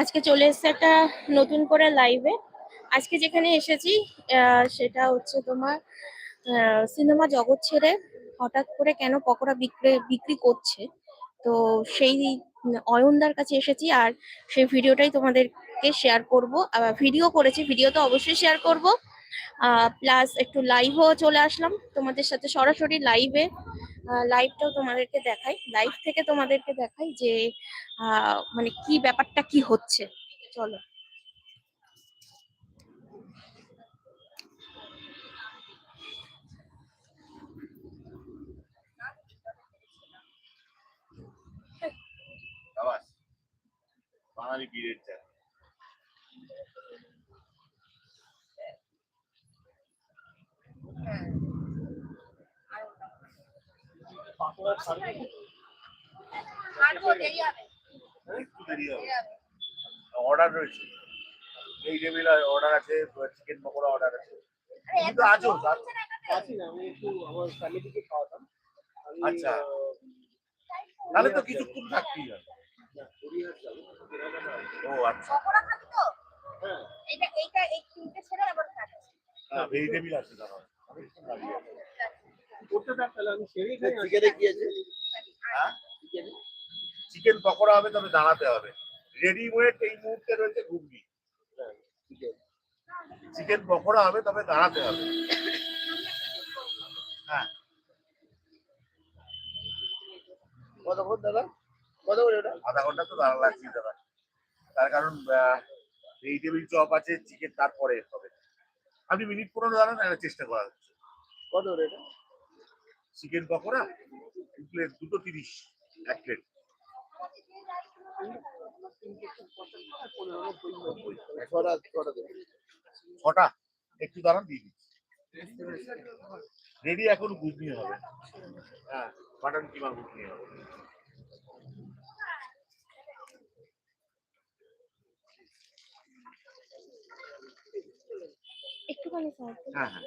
আজকে চলে এসেছে একটা নতুন করে লাইভে আজকে যেখানে এসেছি সেটা হচ্ছে তোমার সিনেমা জগৎ ছেড়ে হঠাৎ করে কেন পকোড়া বিক্রি বিক্রি করছে। তো সেই অয়নদার কাছে এসেছি আর সেই ভিডিওটাই তোমাদেরকে শেয়ার করব। ভিডিও করেছি ভিডিও তো অবশ্যই শেয়ার করব। প্লাস একটু লাইভও চলে আসলাম তোমাদের সাথে সরাসরি লাইভে লাইভটাও তোমাদেরকে দেখাই। লাইভ থেকে তোমাদেরকে দেখাই যে মানে কি ব্যাপারটা কি হচ্ছে। চলো। আবাস বাঙালি বীরের একটু দেরি হবে অর্ডার রয়েছে। এই টেবিল অর্ডার আছে চিকেন পকোড়া অর্ডার আছে। তুমি তো আছো আছো। আছি না আমি একটু আমার ফ্যামিলিকে খাওয়াতাম। আচ্ছা। তাহলে তো কিছুক্ষণ থাকতেই হবে। না, গড়িয়াহাট যাব, কেনাকাটা আছে। ও আচ্ছা। হ্যাঁ, হ্যাঁ ভেজিটেবিল আছে দাঁড়াও অনেকক্ষণ দাঁড়িয়ে আছে। করতে থাক তাহলে আমি সেরেই খাই আর- চিকেনে কি আছে? হ্যাঁ? চিকেন পকোড়া হবে তবে দাঁড়াতে হবে। রেডিমেড এই মুহূর্তে রয়েছে ঘুগনি। চিকেন। চিকেন পকোড়া হবে তবে দাঁড়াতে হবে। হ্যাঁ। কতক্ষণ দাদা? কত করে ওটা? আধা ঘণ্টা তো দাঁড়া লাগছে দাদা। তার কারণ ভেজিটেবিল চপ আছে চিকেন তারপরে হবে। আপনি মিনিট পনেরো দাঁড়ান একটা চেষ্টা করা হচ্ছে। কত করে এটা? চিকেন পকোড়া দু প্লেট দুটো তিরিশ এক প্লেট। ছটা ছটা একটু দাঁড়ান দিয়ে দিচ্ছি। রেডি এখন ঘুগনি হবে। হ্যাঁ মাটন কিমা ঘুগনি হবে। স্যার। হ্যাঁ হ্যাঁ।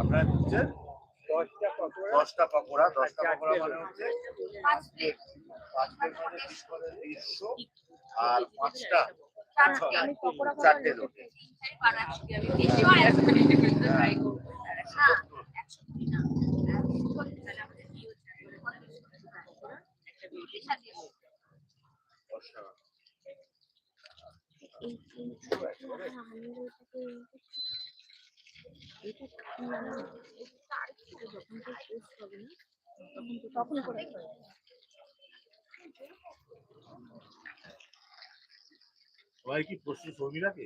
আপনার হচ্ছে দশটা পকোড়া, দশটা পকোড়া দশটা চারটে পকোড়া মানে রুটি। হচ্ছে পাঁচ প্লেট মানে বিশ করে তিনশো আর পাঁচটা আমি পকোড়া খাব চারটে। রুটি তখন করে সবাই কি প্রশ্ন শর্মিলাকে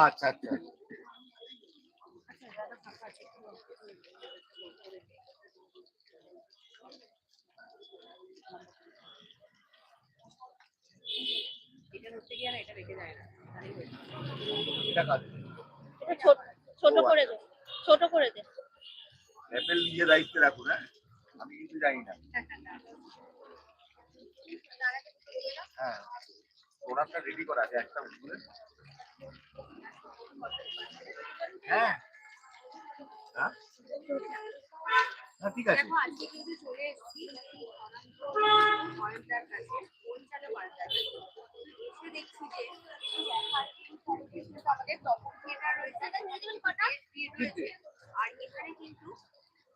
আচ্ছা আচ্ছা এটা কাজ এটা ছোট ছোট করে দে ছোট করে দে। অ্যাপেল নিজে দায়িত্বে রাখুন হ্যাঁ? আমি কিছু জানি না। হ্যাঁ প্রোডাক্টটা রেডি করা আছে একটা হ্যাঁ। হ্যাঁ হ্যাঁ ঠিক আছে। আর এখানে কিন্তু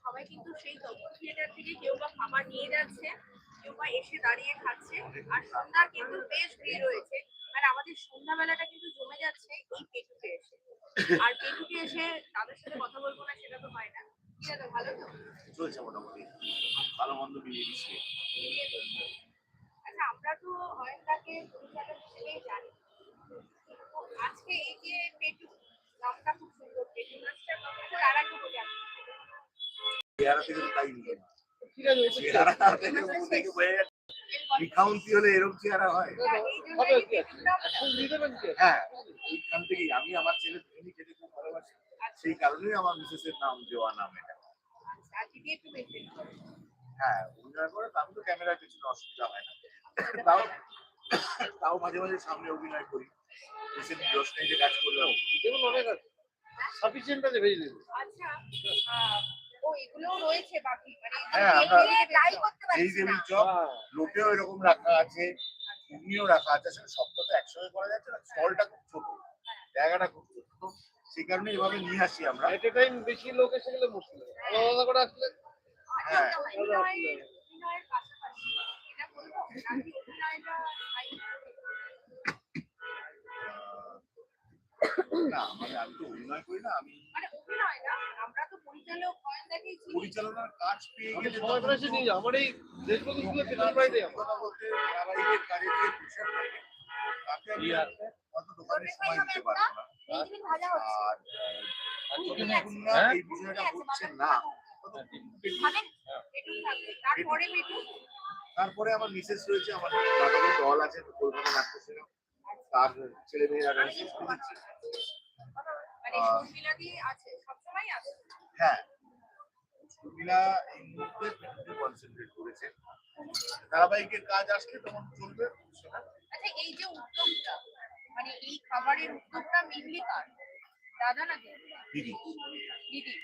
সবাই কিন্তু সেই তপন থিয়েটার থেকে কেউ বা খাবার নিয়ে যাচ্ছে কেউ বা এসে দাঁড়িয়ে খাচ্ছে। আর সন্ধ্যার কিন্তু বেশ ভিড় রয়েছে। আর আমাদের সন্ধ্যাবেলাটা কিন্তু জমে যাচ্ছে এই পেটুকে এসে। আর পেটুকে এসে তাদের সাথে কথা বলব না সেটা তো হয় না। ভালো তো? চলছে মোটামুটি। ভালো মন্দ মিলিয়ে চলছে। আচ্ছা আমরা তো অয়নদাকে পরিচালক হিসেবেই জানি। আজকে এই যে পেটু নামটা খুব সুন্দর পেটু মাছটা তো তার আগে বলি আমি চেহারা থেকে তাই নিয়ে। চেহারা থেকে বিখাউন্তি হলে এরকম চেহারা হয়? কি? হ্যাঁ এইখান থেকেই আমি আমার ছেলে বিরিয়ানি খেতে খুব ভালোবাসি। সেই কারণেই আমার মিসেসের নাম দেওয়া নাম এটা। আচ্ছা করে। হ্যাঁ অভিনয় করে আমি তো ক্যামেরার পিছনে অসুবিধা হয় না। তাও তাও মাঝে মাঝে সামনে অভিনয় করি। রিসেন্ট রোশনাইতে কাজ করলাম। দেখুন অনেক আছে। সাফিসিয়েন্ট আছে ভেজে দেবো আচ্ছা আহ, ও এগুলোও রয়েছে বাকি মানে হ্যাঁ, এই পারছি চপ হ্যাঁ লোটেও এরকম রাখা আছে এমনিও রাখা আছে আসলে সব তো একসঙ্গে করা যাচ্ছে না স্টলটা খুব ছোট জায়গাটা খুব ছোট সেই কারণে এভাবে নিয়ে আসি আমরা। এট এ টাইম বেশি লোক এসে গেলে মুশকিল আলাদা আলাদা করে আসলে আচ্ছা হ্যাঁ। না মানে আমি তো অভিনয় করি না আমি মানে অভিনয় না আমরা তো পরিচালক দেখেই পরিচালনার কাজ পেয়ে গেলে সময় করে নিয়ে আমার এই দেশবন্ধু স্কুলে পেছন বাড়িতে আমার। কথা বলতে ধারাবাহিকের কাজে যে pressure থাকে, তাতে আমি অত দোকানে সময় দিতে পারব না। হচ্ছে। আর যতক্ষণ না এই বিষয়টা হচ্ছে না। ততক্ষণ মানে তারপরে আমার মিসেস রয়েছে আমার দল আছে কলকাতা নাট্যসেনা তার ছেলে মেয়েরা রয়েছে মানে হ্যাঁ। শর্মিলা এই মুহূর্তে কনসেন্ট্রেট করেছে। ধারাবাহিকের কাজ আসলে তখন চলবে আচ্ছা এই যে উদ্যোগটা মানে এই খাবারের উদ্যোগটা মেনলি কার? দাদা না দিদি? দিদি।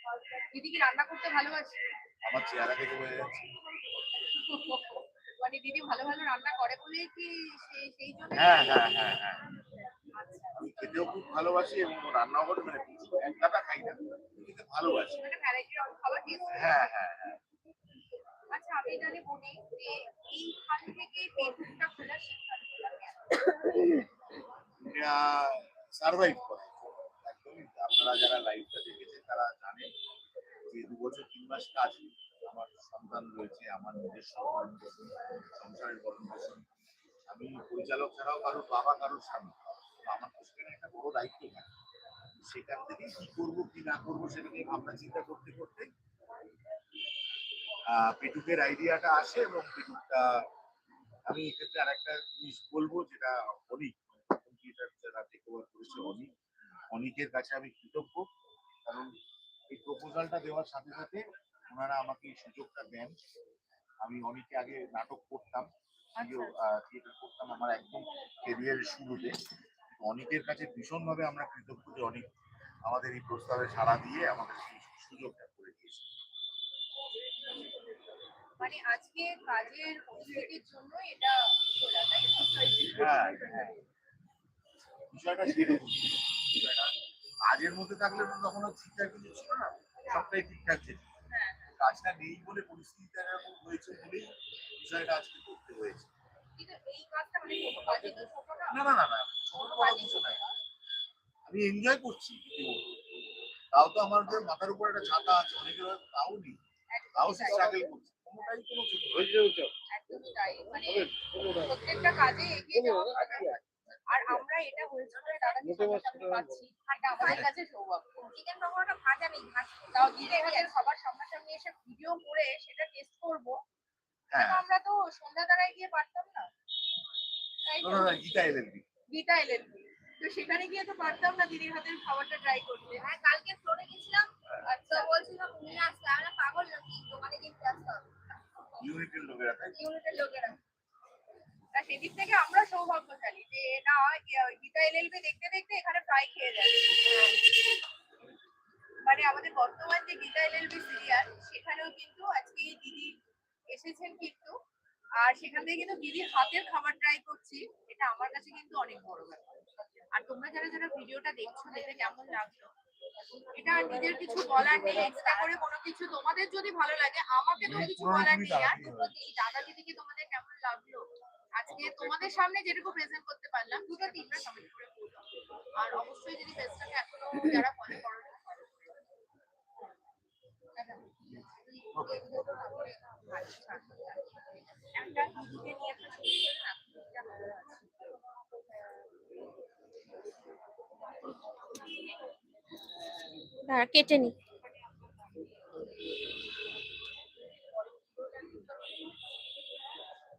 দিদি। কি রান্না করতে ভালোবাসে? আমার চেহারা থেকে বোঝা যাচ্ছে। মানে দিদি ভালো ভালো রান্না করে বলেই কি সেই জন্য হ্যাঁ হ্যাঁ হ্যাঁ হ্যাঁ। আমি খেতেও খুব ভালোবাসি এবং রান্নাও করে মানে একলাটা খাই না খেতে ভালোবাসি। মানে ভ্যারাইটি অফ খাবার টেস্ট হ্যাঁ হ্যাঁ। হ্যাঁ আচ্ছা আমি জানি বলি যে এইখান থেকে পেটুকটা খোলা সিদ্ধান্ত সার্ভাইভ করে। একদমই আপনারা যারা লাইভটা দেখেছেন তারা জানেন যে দু বছর তিন মাস কাজ। আমার সন্তান রয়েছে, আমার নিজস্ব সংসারের ভরণ পোষণ। আমি পরিচালক ছাড়াও কারোর বাবা, কারোর স্বামী। আমার তো সেখানে একটা বড় দায়িত্ব থাকে। সেখান থেকে কি করব, কি না করব সেটা নিয়ে ভাবনা চিন্তা করতে করতে পেটুকের আইডিয়াটা আসে এবং পেটুকটা, আমি এক্ষেত্রে আর একটা জিনিস বলব যেটা অনেক অনেক, অনেকের কাছে আমি কৃতজ্ঞ। কারণ এই প্রপোজালটা দেওয়ার সাথে সাথে ওনারা আমাকে এই সুযোগটা দেন। আমি অনেকে আগে নাটক করতাম থিয়েটার করতাম আমার একদম কেরিয়ারের শুরুতে। অনেকের কাছে ভীষণভাবে আমরা কৃতজ্ঞ যে অনেক আমাদের এই প্রস্তাবে সাড়া দিয়ে আমাদের সেই সুযোগটা করে দিয়েছে। মানে আজকে কাজের পরিস্থিতির জন্য এটা? হ্যাঁ হ্যাঁ। বিষয়টা সেরকম। কাজের মধ্যে থাকলে তখন ঠিকঠাক কিছু ছিল না। সবটাই ঠিকঠাক ছিল। কাজটা নেই বলে পরিস্থিতিটা এরকম হয়েছে বলেই বিষয়টা আজকে করতে হয়েছে। কিন্তু এই কাজটা মানে না? না না না কিছু নাই। আমি এনজয় করছি তাও তো আমার যে মাথার উপর একটা ছাতা আছে অনেকের তাও নেই। তাও সে স্ট্রাগল করছে। কোনোটাই কোনো ছোট তাই। মানে প্রত্যেকটা কাজে এগিয়ে যাওয়া। আর আমরা এটা হয়েছে দাদাকে সামনাসামনি পাচ্ছি। এটা আমাদের কাছে সৌভাগ্য। চিকেন পকোড়াটা ভাজা নেই তাও এখানে সবার সামনাসামনি এসে ভিডিও করে সেটা টেস্ট করব। হ্যাঁ। আমরা তো সন্ধ্যা গিয়ে পারতাম না। তো গীতা এলএলবি গীতা তো সেখানে গিয়ে তো পারতাম না দিদির হাতের খাবারটা ট্রাই করতে। হ্যাঁ কালকে ফ্লোরে গেছিলাম। আচ্ছা বলছিলাম নিয়ে আসতে আমরা পাগল নাকি? দোকানে কিনতে আসতাম ইউনিটের লোকেরা তাই ইউনিটের লোকেরা। তা সেদিক থেকে আমরা সৌভাগ্যশালী যে না গীতা এলএলবি দেখতে দেখতে এখানে ফ্রাই খেয়ে যায়। মানে আমাদের বর্তমান যে গীতা এলএলবি সিরিয়াল সেখানেও কিন্তু আজকে দিদি এসেছেন কিন্তু। আর সেখান থেকে কিন্তু দিদির হাতের খাবার ট্রাই করছি। এটা আমার কাছে কিন্তু অনেক বড় ব্যাপার। আর তোমরা যারা যারা ভিডিওটা দেখছ দেখে কেমন লাগল? এটা আর নিজের কিছু বলার নেই। এক্সট্রা করে কোনো কিছু তোমাদের যদি ভালো লাগে আমাকে তো কিছু বলার নেই। আর দাদা দিদিকে তোমাদের কেমন লাগল? আজকে তোমাদের সামনে যেটুকু প্রেজেন্ট করতে পারলাম দুটো তিনটা কমেন্ট করে আর অবশ্যই যদি পেজটাকে এখনও যারা ফলো করো একটা নিয়ে একটা আছে। দাঁড়া কেটে নি।